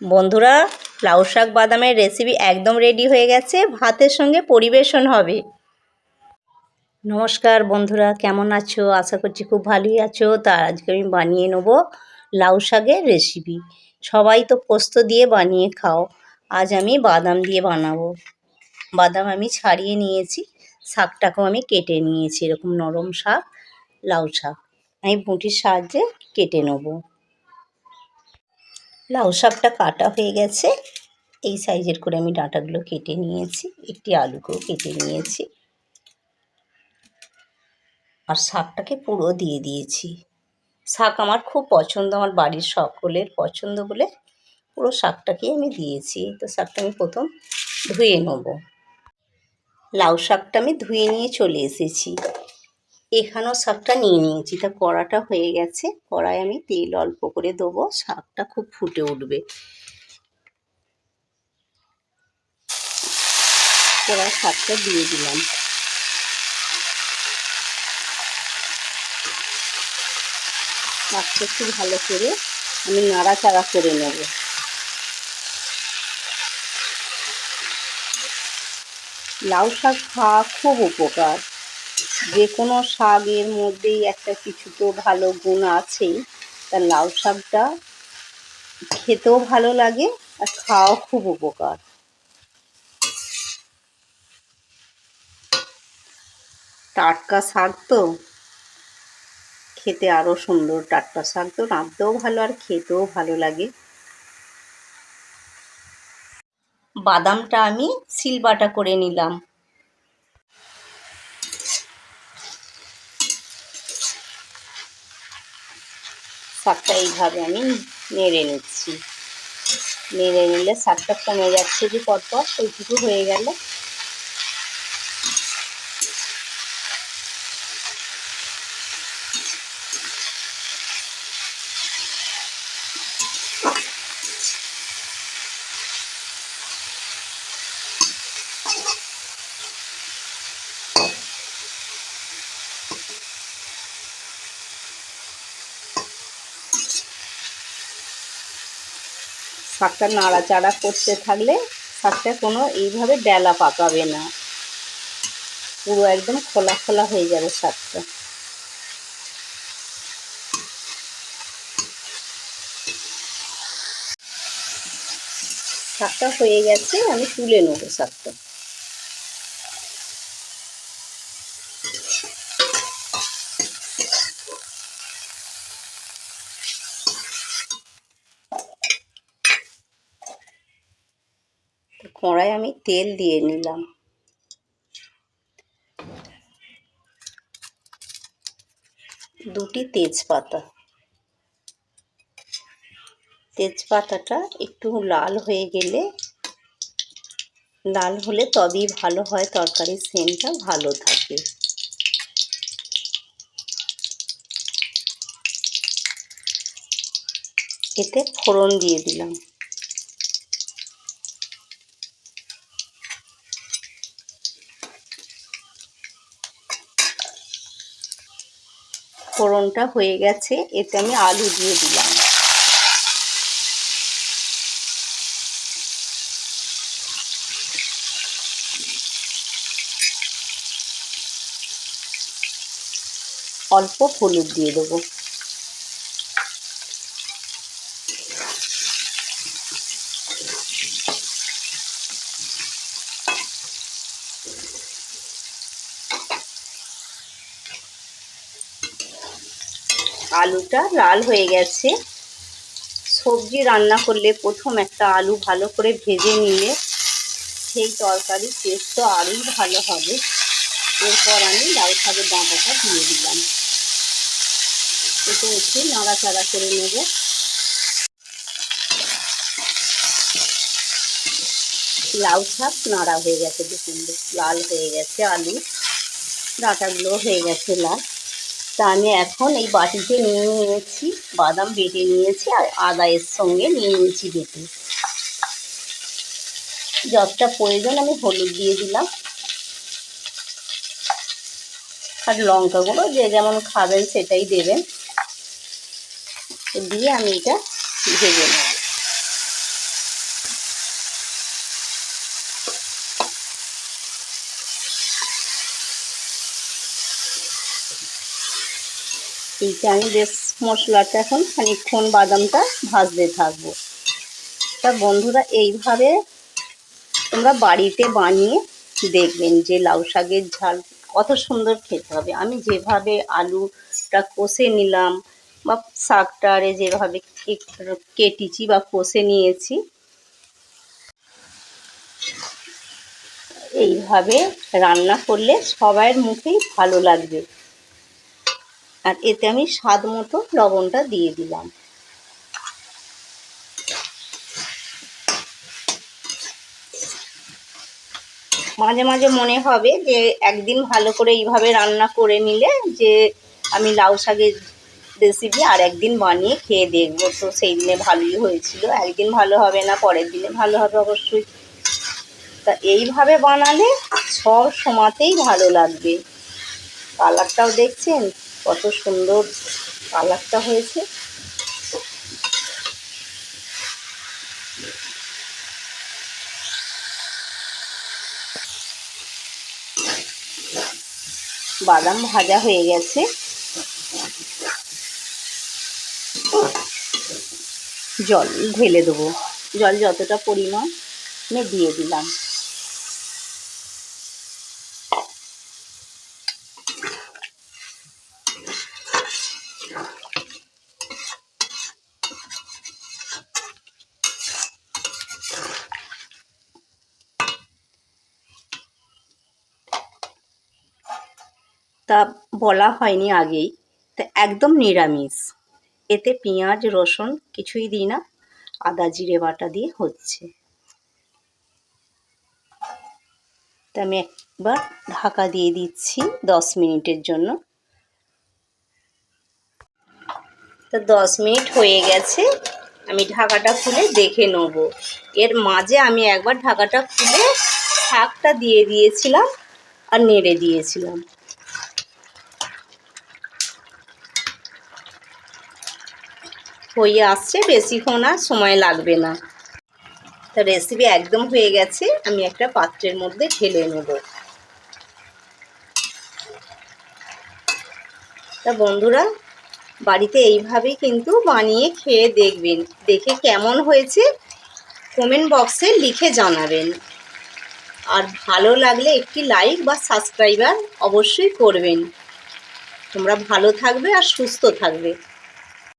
বন্ধুরা, লাউ শাক বাদামের রেসিপি একদম রেডি হয়ে গেছে, ভাতের সঙ্গে পরিবেশন হবে। নমস্কার বন্ধুরা, কেমন আছো? আশা করছি খুব ভালোই আছো। তা আজকে আমি বানিয়ে নেব লাউ শাকের রেসিপি সবাই তো পোস্ত দিয়ে বানিয়ে খাও, আজ আমি বাদাম দিয়ে বানাবো। বাদাম আমি ছাড়িয়ে নিয়েছি, শাকটাকেও আমি কেটে নিয়েছি, এরকম নরম শাক, লাউ শাক। আমি বুটির সাহায্যে কেটে নেব। লাউ শাকটা কাটা হয়ে গেছে। এই সাইজের করে আমি ডাঁটাগুলো কেটে নিয়েছি। একটি আলুকেও কেটে নিয়েছি। আর শাকটাকে পুরো দিয়ে দিয়েছি। শাক আমার খুব পছন্দ, আমার বাড়ির সকলের পছন্দ বলে পুরো শাকটাকেই আমি দিয়েছি। তো শাকটা আমি প্রথম ধুয়ে নেব। লাউ শাকটা আমি ধুয়ে নিয়ে চলে এসেছি। এখানেও শাকটা নিয়ে নিয়েছি। তা কড়াটা হয়ে গেছে। কড়াই আমি তেল অল্প করে দেবো। শাকটা খুব ফুটে উঠবে। কড়াই শাকটা দিয়ে দিলাম। শাকটা একটু ভালো করে আমি নাড়াচাড়া করে নেব। লাউ শাক খাওয়া খুব উপকার। যে কোনো শাকের মধ্যেই একটা কিছু তো ভালো গুণ আছেই। তা লাউ শাকটা খেতেও ভালো লাগে আর খাওয়াও খুব উপকার। টাটকা শাক তো খেতে আরও সুন্দর। টাটকা শাক তো রাঁধতেও ভালো আর খেতেও ভালো লাগে। বাদামটা আমি সিলবাটা করে নিলাম। শাকটা এইভাবে আমি নেড়ে নিচ্ছি। নেড়ে নিলে শাকটা কমে যাচ্ছে যে পরপর ওইটুকু হয়ে গেল। শাকটা নাড়াচাড়া করতে থাকলে শাকটা কোনো এইভাবে ডেলা পাকাবে না। পুরো একদম খোলা খোলা হয়ে যাবে শাকটা। শাকটা হয়ে গেছে, আমি তুলে নেব শাকটা। কড়াই আমি তেল দিয়ে নিলাম। দুটি তেজপাতা। তেজপাতাটা একটু লাল হয়ে গেলে, লাল হলে তবেই ভালো হয়, তরকারির সেন্টটা ভালো থাকে। এতে ফোড়ন দিয়ে দিলাম। ফোড়নটা হয়ে গেছে এতে আমি আলু দিয়ে দিলাম। অল্প হলুদ দিয়ে দেবো। আলুটা লাল হয়ে গেছে। সবজি রান্না করলে প্রথম একটা আলু ভালো করে ভেজে নিলে সেই তরকারির টেস্ট তো আরোই ভালো হবে। এরপর আমি লাউ শাকের ডাঁটাটা দিয়ে দিলাম। এতে একটু নাড়াচাড়া করে নেব। লাউ শাক নাড়া হয়ে গেছে দেখুন লাল হয়ে গেছে আলু। ডাঁটাগুলো হয়ে গেছে লাল। তা আমি এখন এই বাটিতে নিয়ে নিয়েছি, বাদাম বেটে নিয়েছি আর আদা এর সঙ্গে নিয়ে নিয়েছি বেটে। যতটা প্রয়োজন আমি হলুদ দিয়ে দিলাম। আর লঙ্কাগুলো যে যেমন খাবেন সেটাই দেবেন। দিয়ে আমি এটা ভেজে নেব। এইটা আমি বেশ মশলাটা এখন খানিকক্ষণ বাদামটা ভাজতে থাকব। তা বন্ধুরা, এইভাবে তোমরা বাড়িতে বানিয়ে দেখবেন যে লাউ শাকের ঝাল কত সুন্দর খেতে হবে। আমি যেভাবে আলুটা কষে নিলাম বা শাকটারে যেভাবে কেটেছি বা কষে নিয়েছি, এইভাবে রান্না করলে সবার মুখেই ভালো লাগবে। আর এতে আমি স্বাদ মতো লবণটা দিয়ে দিলাম। মাঝে মাঝে মনে হবে যে একদিন ভালো করে এইভাবে রান্না করে নিলে যে আমি লাউ শাকের রেসিপি আর একদিন বানিয়ে খেয়ে দেখব। তো সেই দিনে ভালোই হয়েছিল। একদিন ভালো হবে না, পরের দিনে ভালো হবে অবশ্যই। তা এইভাবে বানালে সব সময়তেই ভালো লাগবে। কালারটাও দেখছেন? কত সুন্দর কালারটা হয়েছে। বাদাম ভাজা হয়ে গেছে। জল ঢেলে দেবো। জল যতটা পরিমাণ দিয়ে দিলাম। তা বলা হয়নি আগেই। তা একদম নিরামিষ। এতে পেঁয়াজ, রসুন কিছুই দিই না, আদা জিরে বাটা দিয়ে হচ্ছে। তা আমি একবার ঢাকা দিয়ে দিচ্ছি দশ মিনিটের জন্য। তো দশ মিনিট হয়ে গেছে, আমি ঢাকাটা খুলে দেখে নেব। এর মাঝে আমি একবার ঢাকাটা খুলে শাকটা দিয়ে দিয়েছিলাম আর নেড়ে দিয়েছিলাম। হয়ে আসছে, বেশিক্ষণ আর সময় লাগবে না। তো রেসিপি একদম হয়ে গেছে, আমি একটা পাত্রের মধ্যে ঢেলে নেব। তা বন্ধুরা, বাড়িতে এইভাবেই কিন্তু বানিয়ে খেয়ে দেখবেন, দেখে কেমন হয়েছে? কমেন্ট বক্সে লিখে জানাবেন। আর ভালো লাগলে একটি লাইক বা সাবস্ক্রাইবার অবশ্যই করবেন। তোমরা ভালো থাকবে আর সুস্থ থাকবে।